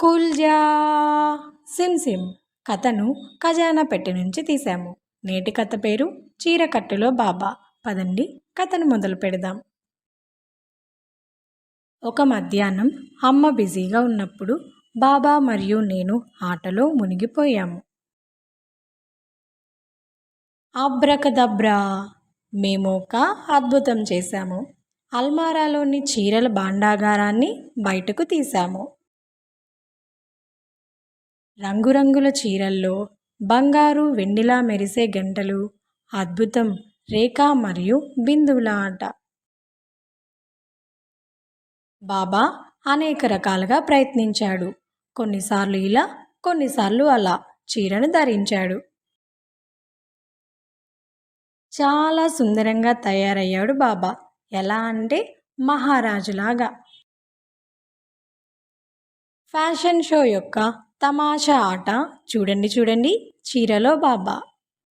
కుల్జా. SIM SIM కథను ఖజానా పెట్టి నుంచి తీసాము నేటి కథ పేరు చీరకట్టులో బాబా. పదండి కథను మొదలు పెడదాం. ఒక మధ్యాహ్నం అమ్మ బిజీగా ఉన్నప్పుడు బాబా మరియు నేను ఆటలో మునిగిపోయాము. అబ్రకదబ్రా! మేము ఒక అద్భుతం చేశాము. అల్మారాలోని చీరల భాండాగారాన్ని బయటకు తీశాము. రంగురంగుల చీరల్లో బంగారు వెండిలా మెరిసే గంటలు అద్భుతం రేఖ మరియు బిందువుల ఆట. బాబా అనేక రకాలుగా ప్రయత్నించాడు. కొన్నిసార్లు ఇలా కొన్నిసార్లు అలా చీరను ధరించాడు. చాలా సుందరంగా తయారయ్యాడు బాబా. ఎలా అంటే మహారాజులాగా. ఫ్యాషన్ షో యొక్క తమాషా ఆట. చూడండి చూడండి. చీరలో బాబా.